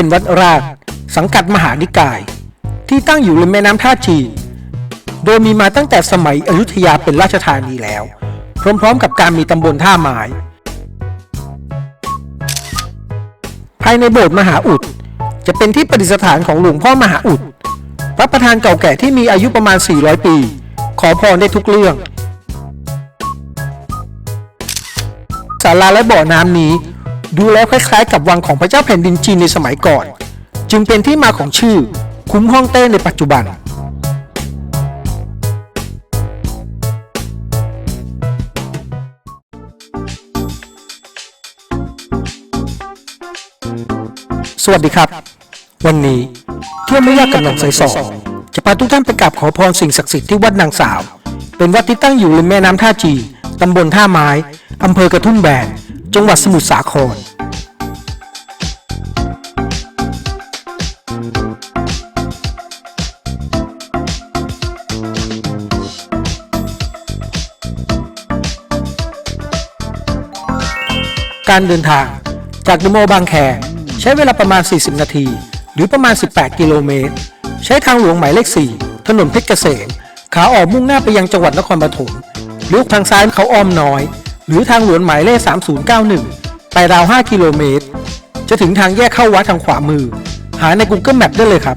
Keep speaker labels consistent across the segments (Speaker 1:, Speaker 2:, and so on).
Speaker 1: เป็นวัดรากสังกัดมหานิกาย ที่ตั้งอยู่ริมแม่น้ำท่าจีน โดยมีมาตั้งแต่สมัยอยุธยาเป็นราชธานีแล้ว พร้อมๆ กับการมีตำบลท่าไม้ภายในโบสถ์มหาอุด จะเป็นที่ประดิษฐานของหลวงพ่อมหาอุด พระประธานเก่าแก่ที่มีอายุประมาณ 400 ปี ขอพรได้ทุกเรื่องศาลาและบ่อน้ำนี้ ดูแล้วคล้ายๆ กับวังของพระเจ้าแผ่นดินจีนในสมัยก่อน จึงเป็นที่มาของชื่อ คุ้มฮ่องเต้ในปัจจุบัน สวัสดีครับ วันนี้เที่ยวไม่ยากกับหนองสายสองจะพาทุกท่านไปกราบขอพรสิ่งศักดิ์สิทธิ์ที่วัดนางสาว เป็นวัดที่ตั้งอยู่ริมแม่น้ำท่าจีตำบลท่าไม้อำเภอกระทุ่มแบน จังหวัดสมุทรสาคร การเดินทางจากเดอะมอบางแคใช้เวลาประมาณ 40 นาที หรือประมาณ 18 กิโลเมตร ใช้ทางหลวงหมายเลข 4 ถนนเพชรเกษม ขาออกมุ่งหน้าไปยังจังหวัดนครปฐมเลี้ยวทางซ้ายเขาอ้อมน้อย หรือทางหลวงหมายเลข 3091 ไปราว 5 กิโลเมตร จะถึงทางแยกเข้าวัดทางขวามือ หาใน Google Map ได้เลยครับ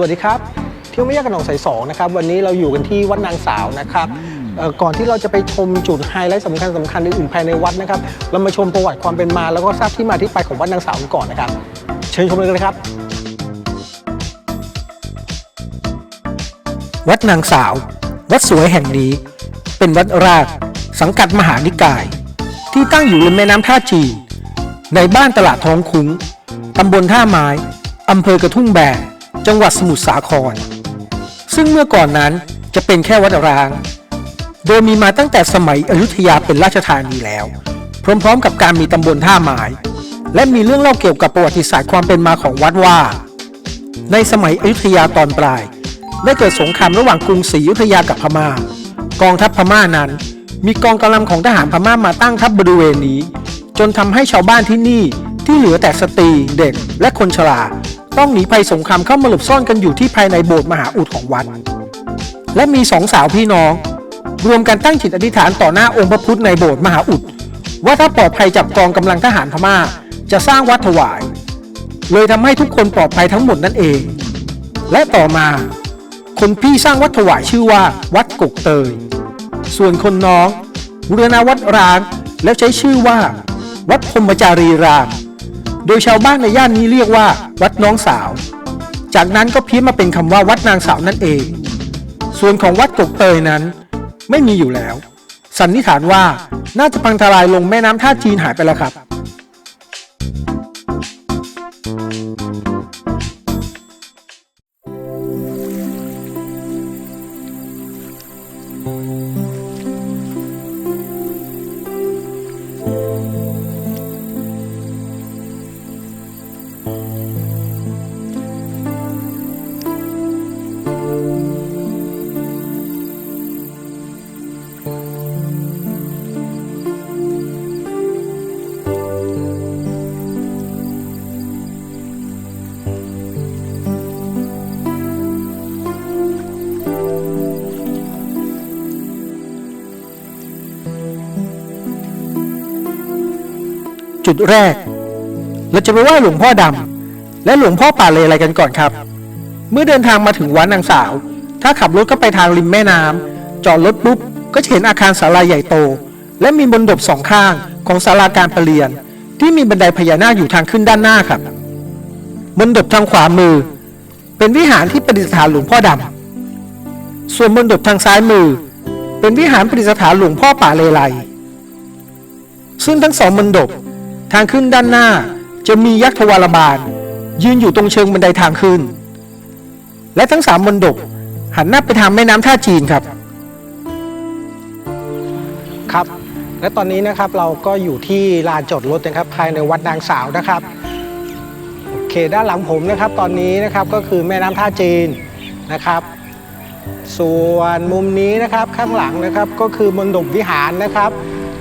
Speaker 1: วัสดีครับ เที่ยวไม่ยากกับหนองสายสองนะครับ วันนี้เราอยู่กันที่วัดนางสาวนะครับเอ่อก่อนที่เราจะไปชมจุดไฮไลท์สำคัญสำคัญอื่นๆภายในวัดนะครับ เรามาชมประวัติความเป็นมาแล้วก็ทราบที่มาที่ไปของวัดนางสาวกันก่อนนะครับ เชิญชมเลยนะครับ วัดนางสาว วัดสวยแห่งนี้ เป็นวัดรากสังกัดมหานิกาย ที่ตั้งอยู่ริมแม่น้ำท่าจีนในบ้านตลาดท้องคุ้งตำบลท่าไม้อำเภอกระทุ่งแบน จังหวัดสมุทรสาคร ซึ่งเมื่อก่อนนั้นจะเป็นแค่วัดร้าง โดยมีมาตั้งแต่สมัยอยุธยาเป็นราชธานีแล้ว พร้อมๆ กับการมีตำบลท่าไม้และมีเรื่องเล่าเกี่ยวกับประวัติศาสตร์ความเป็นมาของวัดว่า ในสมัยอยุธยาตอนปลาย ได้เกิดสงครามระหว่างกรุงศรีอยุธยากับพม่า กองทัพพม่านั้น มีกองกำลังของทหารพม่ามาตั้งทัพบริเวณนี้ จนทำให้ชาวบ้านที่นี่ที่เหลือแต่สตรีเด็กและคนชรา ต้องหนีภัยสงครามเข้ามาหลบซ่อนกันอยู่ที่ภายในโบสถ์มหาอุดของวัด และมีสองสาวพี่น้อง รวมกันตั้งจิตอธิษฐานต่อหน้าองค์พระพุทธในโบสถ์มหาอุดว่าถ้าปลอดภัยจากกองกำลังทหารพม่า จะสร้างวัดถวาย เลยทำให้ทุกคนปลอดภัยทั้งหมดนั่นเอง และต่อมา คนพี่สร้างวัดถวายชื่อว่าวัดกกเตย ส่วนคนน้องบูรณาวัดร้างแล้วใช้ชื่อว่า วัดพรมจารีราม โดยชาวบ้านในย่านนี้เรียกว่า วัดน้องสาว จากนั้นก็เพี้ยนมาเป็นคำว่าวัดนางสาวนั่นเอง ส่วนของวัดกกเตยนั้น ไม่มีอยู่แล้ว สันนิษฐานว่าน่าจะพังทลายลงแม่น้ำท่าจีนหายไปแล้วครับ จุดแรก เราจะไปไหว้หลวงพ่อดำและหลวงพ่อป่าเลอะไรกันก่อนครับ เมื่อเดินทางมาถึงวัดนางสาว ถ้าขับรถก็ไปทางริมแม่น้ำจอดรถปุ๊บก็จะเห็นอาคารศาลาใหญ่โต และมีบนดบสองข้างของศาลาการประเรียน ที่มีบันไดพญานาคอยู่ทางขึ้นด้านหน้าครับบนดบทางขวามือ เป็นวิหารที่ประดิษฐานหลวงพ่อดำส่วนบนดบทางซ้ายมือ เป็นวิหารประดิษฐานหลวงพ่อป่าเลไลซึ่งทั้งสองมนดบ ทางขึ้นด้านหน้าจะมียักษ์ทวารบาล ยืนอยู่ตรงเชิงบันไดทางขึ้น และทั้งสามมนดบหันหน้าไปทางแม่น้ำท่าจีนครับ
Speaker 2: ครับ และตอนนี้นะครับเราก็อยู่ที่ลานจอดรถนะครับภายในวัดนางสาวนะครับโอเคด้านหลังผมนะครับ ตอนนี้นะครับก็คือแม่น้ำท่าจีนนะครับ ส่วนมุมนี้นะครับข้างหลังนะครับก็คือมณฑปวิหารนะครับ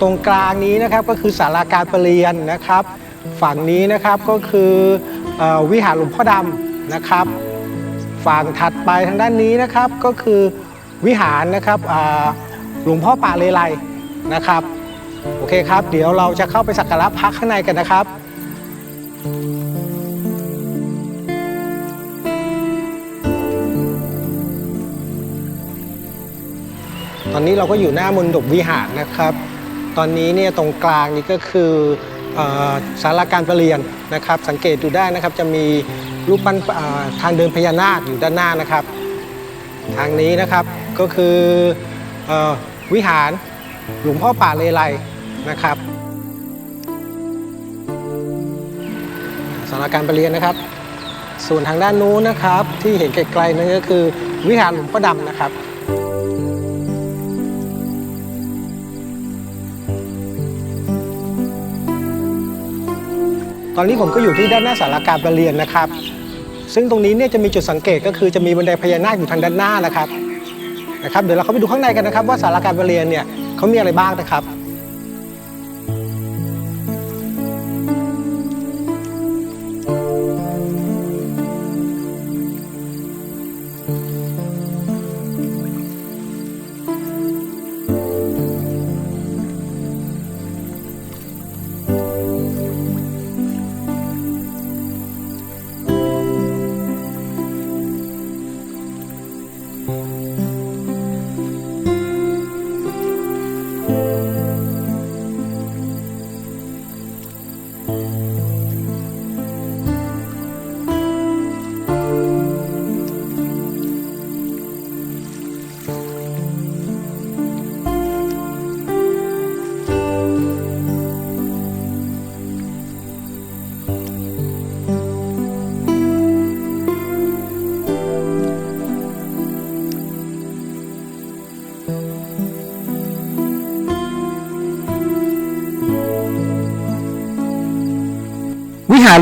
Speaker 2: ตรงกลางนี้นะครับก็คือศาลาการประเรียนนะครับ ฝั่งนี้นะครับก็คืออวิหารหลวงพ่อดำนะครับ ฝั่งถัดไปทางด้านนี้นะครับก็คือวิหารนะครับหลวงพ่อป่าเลไลนะครับโอเคครับ เดี๋ยวเราจะเข้าไปสักการะพระข้างในกันนะครับตอนนี้เราก็อยู่หน้ามณฑปวิหารนะครับ ตอนนี้เนี่ยตรงกลางนี่ก็คือเอ่อศาลาการประเรียนนะครับ สังเกตดูได้นะครับจะมีรูปปั้นทางเดินพญานาคอยู่ด้านหน้านะครับ ทางนี้นะครับก็คือเออวิหารหลวงพ่อป่าเลไลนะครับสาราการประเรียนนะครับ ส่วนทางด้านนู้นนะครับที่เห็นไกลๆนั่นก็คือวิหารหลวงพ่อดำนะครับ อนนี้ผมก็อยู่ที่ด้านหน้าสารการประเรียนนะครับ ซึ่งตรงนี้เนี่ยจะมีจุดสังเกตก็คือจะมีบันไดพญานาคอยู่ทางด้านหน้านะครับนะครับ เดี๋ยวเราเข้าไปดูข้างในกันนะครับ ว่าสารการประเรียนเนี่ยเขามีอะไรบ้างนะครับ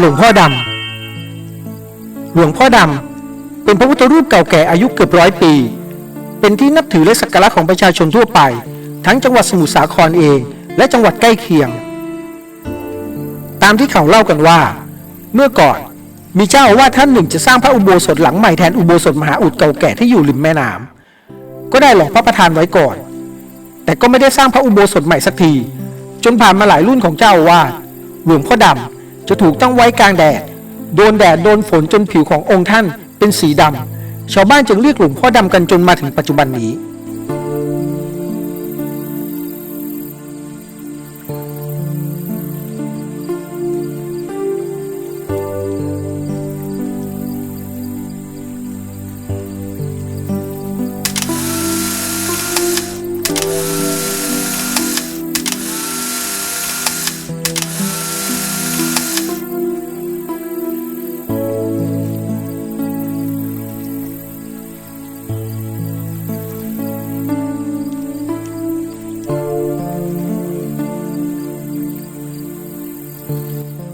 Speaker 1: หลวงพ่อดำหลวงพ่อดำเป็นพระพุทธรูปเก่าแก่อายุเกือบร้อยปี เป็นที่นับถือและสักการะของประชาชนทั่วไป ทั้งจังหวัดสมุทรสาครเอง และจังหวัดใกล้เคียง ตามที่เขาเล่ากันว่า เมื่อก่อนมีเจ้าอาวาสท่านหนึ่งจะสร้างพระอุโบสถหลังใหม่แทนอุโบสถมหาอุดเก่าแก่ที่อยู่ริมแม่น้ำก็ได้หลอกพระประธานไว้ก่อน แต่ก็ไม่ได้สร้างพระอุโบสถใหม่สักที จนผ่านมาหลายรุ่นของเจ้าอาวาสหลวงพ่อดำ จะถูกตั้งไว้กลางแดด โดนแดด โดนฝนจนผิวขององค์ท่านเป็นสีดำ ชาวบ้านจึงเรียกหลวงพ่อดำกันจนมาถึงปัจจุบันนี้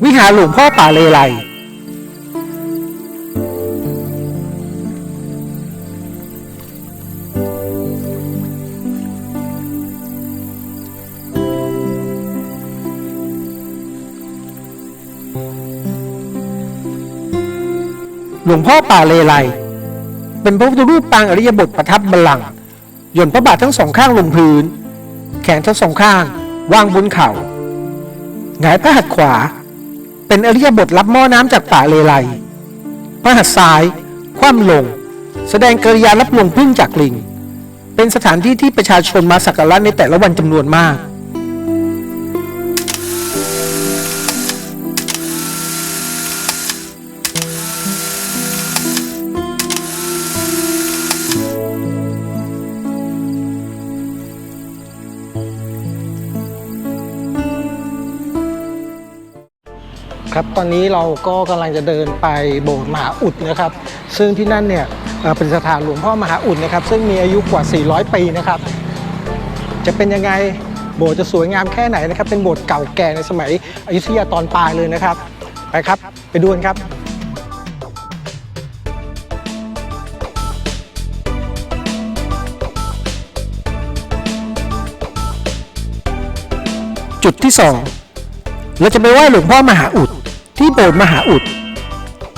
Speaker 1: วิหารหลวงพ่อป่าเลไลหลวงพ่อป่าเลไลเป็นพระพุทธรูปปางอริยบทประทับบัลลังก์หย่อนพระบาททั้งสองข้างลงพื้น แขนทั้งสองข้างวางบนเข่า งายพระหัตถ์ขวา เป็นอริยบทรับหม้อน้ำจากป่าเลไลพระหัตถ์ซ้าย คว่ำลง แสดงกริยารับลงพึ่งจากลิง เป็นสถานที่ที่ประชาชนมาสักการะในแต่ละวันจำนวนมาก
Speaker 2: ตอนนี้เราก็กำลังจะเดินไปโบสถ์มหาอุดนะครับ ซึ่งที่นั่นเนี่ยเป็นสถานหลวงพ่อมหาอุดนะครับ ซึ่งมีอายุกว่า 400 ปีนะครับ จะเป็นยังไงโบสถ์จะสวยงามแค่ไหนนะครับ เป็นโบสถ์เก่าแก่ในสมัยอยุธยาตอนปลายเลยนะครับ ไปครับ ไปดูกันครับ
Speaker 1: จุดที่สองเราจะไปไหว้หลวงพ่อมหาอุด ที่โบสถ์มหาอุด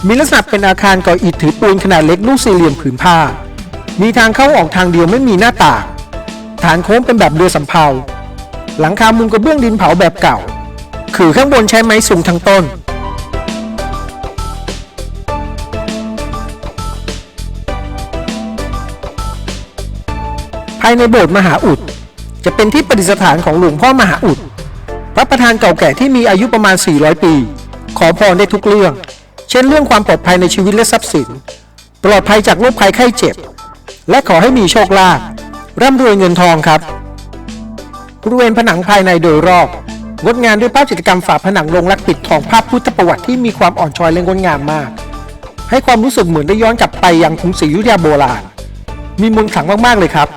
Speaker 1: มีลักษณะเป็นอาคารก่ออิฐถือปูนขนาดเล็กลูกสี่เหลี่ยมผืนผ้า มีทางเข้าออกทางเดียวไม่มีหน้าต่าง ฐานโค้งเป็นแบบเรือสำเภา หลังคามุงกระเบื้องดินเผาแบบเก่า คือข้างบนใช้ไม้สูงทั้งต้น ภายในโบสถ์มหาอุด จะเป็นที่ประดิษฐานของหลวงพ่อมหาอุด พระประธานเก่าแก่ที่มีอายุประมาณ 400 ปี ขอพรได้ทุกเรื่อง เช่นเรื่องความปลอดภัยในชีวิตและทรัพย์สิน ปลอดภัยจากโรคภัยไข้เจ็บ และขอให้มีโชคลาภร่ำรวยเงินทองครับบริเวณผนังภายในโดยรอบงดงานด้วยภาพจิตรกรรมฝาผนังลงรักปิดทองภาพพุทธประวัติที่มีความอ่อนช้อยและงดงามมาก ให้ความรู้สึกเหมือนได้ย้อนกลับไปยังกรุงศรีอยุธยาโบราณ มีมนต์ขลังมากๆเลยครับ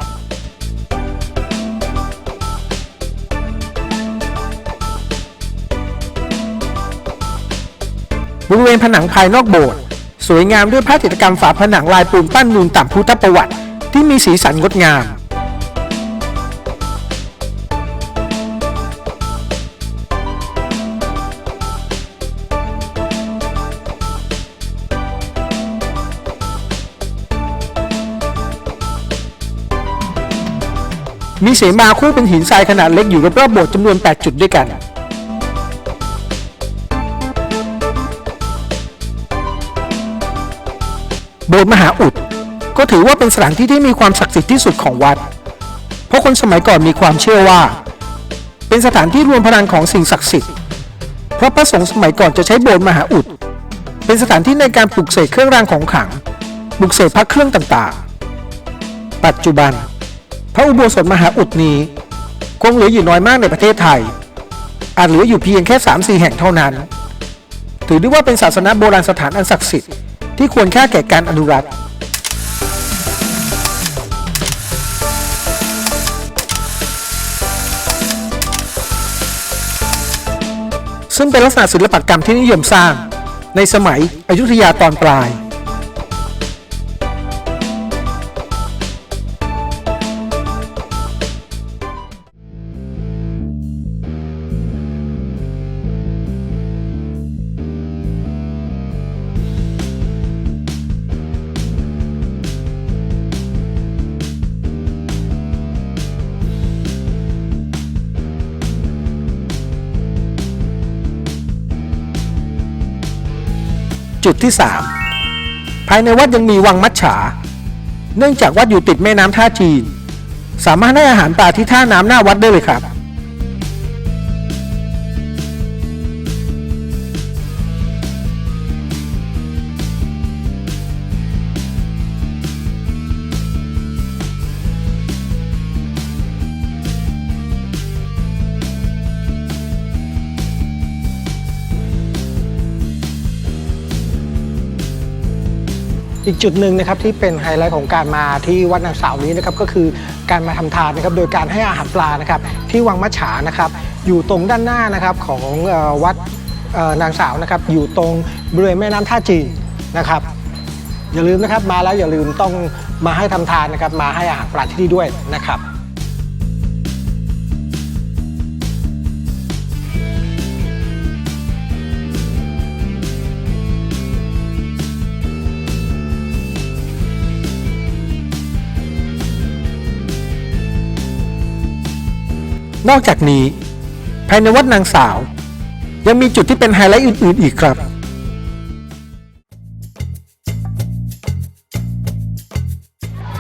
Speaker 1: บริเวณผนังภายนอกโบสถ์สวยงามด้วยภาพจิตรกรรมฝาผนังลายปูนปั้นนูนต่ำพุทธประวัติ ที่มีสีสันงดงาม มีเสมาคู่เป็นหินทรายขนาดเล็กอยู่รอบๆโบสถ์จำนวน 8 จุดด้วยกัน โบสถ์มหาอุด ก็ถือว่าเป็นสถานที่ที่มีความศักดิ์สิทธิ์ที่สุดของวัด เพราะคนสมัยก่อนมีความเชื่อว่า เป็นสถานที่รวมพลังของสิ่งศักดิ์สิทธิ์เพราะพระสงฆ์สมัยก่อนจะใช้โบสถ์มหาอุด เป็นสถานที่ในการปลุกเสกเครื่องรางของขลังปลุกเสกพระเครื่องต่างๆ ปัจจุบัน พระอุโบสถมหาอุดนี้คงเหลืออยู่น้อยมากในประเทศไทย อาจเหลืออยู่เพียงแค่ 3-4 แห่งเท่านั้น ถือได้ว่าเป็นศาสนาโบราณสถานอันศักดิ์สิทธิ์ ที่ควรค่าแก่การอนุรักษ์ซึ่งเป็นลักษณะศิลปกรรมที่นิยมสร้างในสมัยอยุธยาตอนปลาย จุดที่ 3 ภายในวัดยังมีวังมัจฉา เนื่องจากวัดอยู่ติดแม่น้ำท่าจีน สามารถให้อาหารปลาที่ท่าน้ำหน้าวัดได้เลยครับ
Speaker 2: อีกจุดหนึ่งนะครับที่เป็นไฮไลท์ของการมาที่วัดนางสาวนี้นะครับก็คือการมาทำทานนะครับโดยการให้อาหารปลานะครับที่วังมัจฉานะครับอยู่ตรงด้านหน้านะครับของวัดนางสาวนะครับอยู่ตรงบริเวณแม่น้ำท่าจีนนะครับอย่าลืมนะครับมาแล้วอย่าลืมต้องมาให้ทำทานนะครับมาให้อาหารปลาที่นี่ด้วยนะครับ
Speaker 1: นอกจากนี้ ภายในวัดนางสาว ยังมีจุดที่เป็นไฮไลท์อื่น ๆ อีกครับ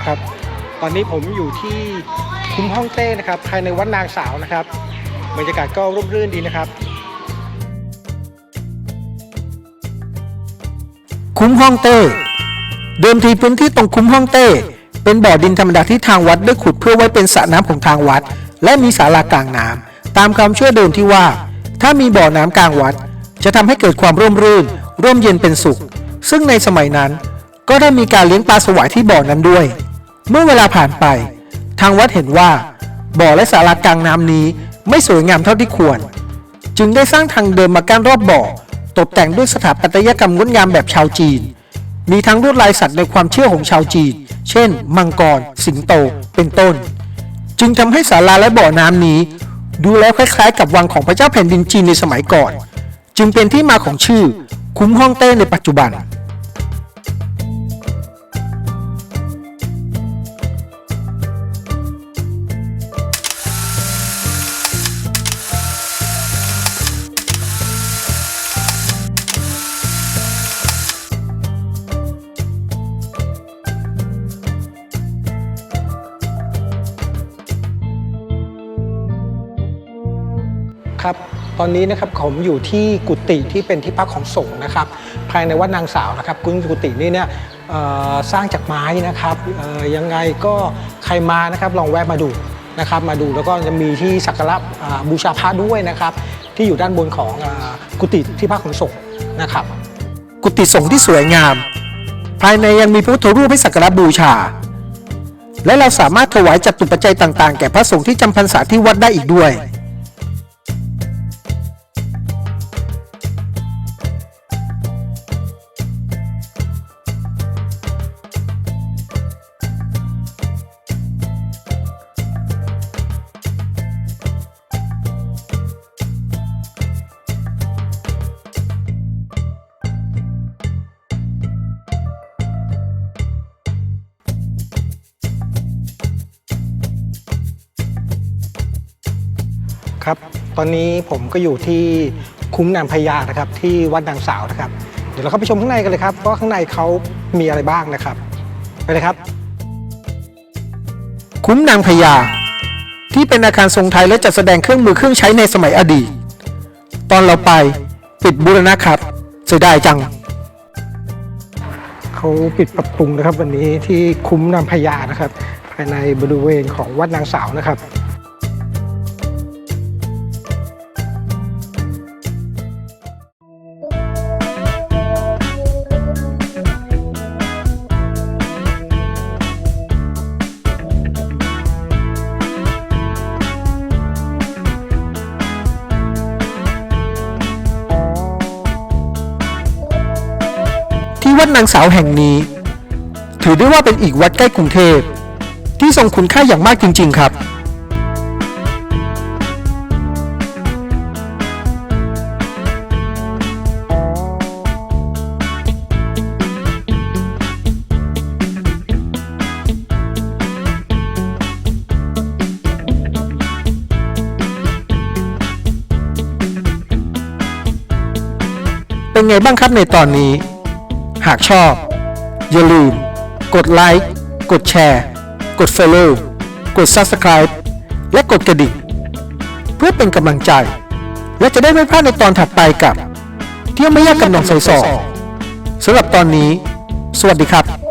Speaker 2: ครับ ตอนนี้ผมอยู่ที่คุ้มห้องเต้นะครับ ภายในวัดนางสาวนะครับ บรรยากาศก็ร่มรื่นดีนะครับ
Speaker 1: คุ้มห้องเต้ เดิมทีพื้นที่ตรงคุ้มห้องเต้ เป็นบ่อดินธรรมดาที่ทางวัดได้ขุดเพื่อไว้เป็นสระน้ำของทางวัด และมีศาลากลางน้ำตามความเชื่อเดิมที่ว่า ถ้ามีบ่อน้ำกลางวัด จะทำให้เกิดความร่มรื่น ร่มเย็นเป็นสุข ซึ่งในสมัยนั้น ก็ได้มีการเลี้ยงปลาสวายที่บ่อนั้นด้วย เมื่อเวลาผ่านไป ทางวัดเห็นว่า บ่อและศาลากลางน้ำนี้ไม่สวยงามเท่าที่ควร จึงได้สร้างทางเดินมากั้นรอบบ่อ ตกแต่งด้วยสถาปัตยกรรมงดงามแบบชาวจีน มีทั้งลวดลายสัตว์ในความเชื่อของชาวจีน เช่น มังกร สิงโต เป็นต้น จึงทำให้ศาลาและบ่อน้ำนี้ ดูแล้วคล้ายๆ กับวังของพระเจ้าแผ่นดินจีนในสมัยก่อน จึงเป็นที่มาของชื่อ คุ้มห้องเต้ในปัจจุบัน
Speaker 2: ตอนนี้นะครับผมอยู่ที่กุฏิที่เป็นที่พักของสงฆ์นะครับ ภายในวัดนางสาวนะครับกุฏินี้เนี่ยสร้างจากไม้นะครับยังไงก็ใครมานะครับลองแวะมาดูนะครับ มาดูแล้วก็จะมีที่สักการะบูชาพระด้วยนะครับ ที่อยู่ด้านบนของกุฏิที่พักของสงฆ์นะครับ
Speaker 1: กุฏิสงฆ์ที่สวยงาม ภายในยังมีพระพุทธรูปให้สักการะบูชา และเราสามารถถวายจัตุปัจจัยต่างๆ แก่พระสงฆ์ที่จำพรรษาที่วัดได้อีกด้วย
Speaker 2: ครับ ตอนนี้ผมก็อยู่ที่คุ้มนางพญานะครับ ที่วัดนางสาวนะครับ เดี๋ยวเราเข้าไปชมข้างในกันเลยครับว่าข้างในเขามีอะไรบ้างนะครับไปเลยครับ
Speaker 1: คุ้มนางพญาที่เป็นอาคารทรงไทยและจัดแสดงเครื่องมือเครื่องใช้ในสมัยอดีต ตอนเราไปปิดบูรณะครับเสียดายจัง
Speaker 2: เขาปิดปรับปรุงนะครับ วันนี้ที่คุ้มนางพญานะครับ ภายในบริเวณของวัดนางสาวนะครับ
Speaker 1: นางสาวแห่งนี้ ถือได้ว่าเป็นอีกวัดใกล้กรุงเทพ ที่ทรงคุณค่าอย่างมากจริง ๆ ครับเป็นไงบ้างครับในตอนนี้ หากชอบ อย่าลืม กดไลค์ กดแชร์ กด Follow กด Subscribe และกดกระดิ่ง เพื่อเป็นกำลังใจ และจะได้ไม่พลาดในตอนถัดไปกับ เที่ยวไม่ยากกับหนองใสสอสำหรับตอนนี้ สวัสดีครับ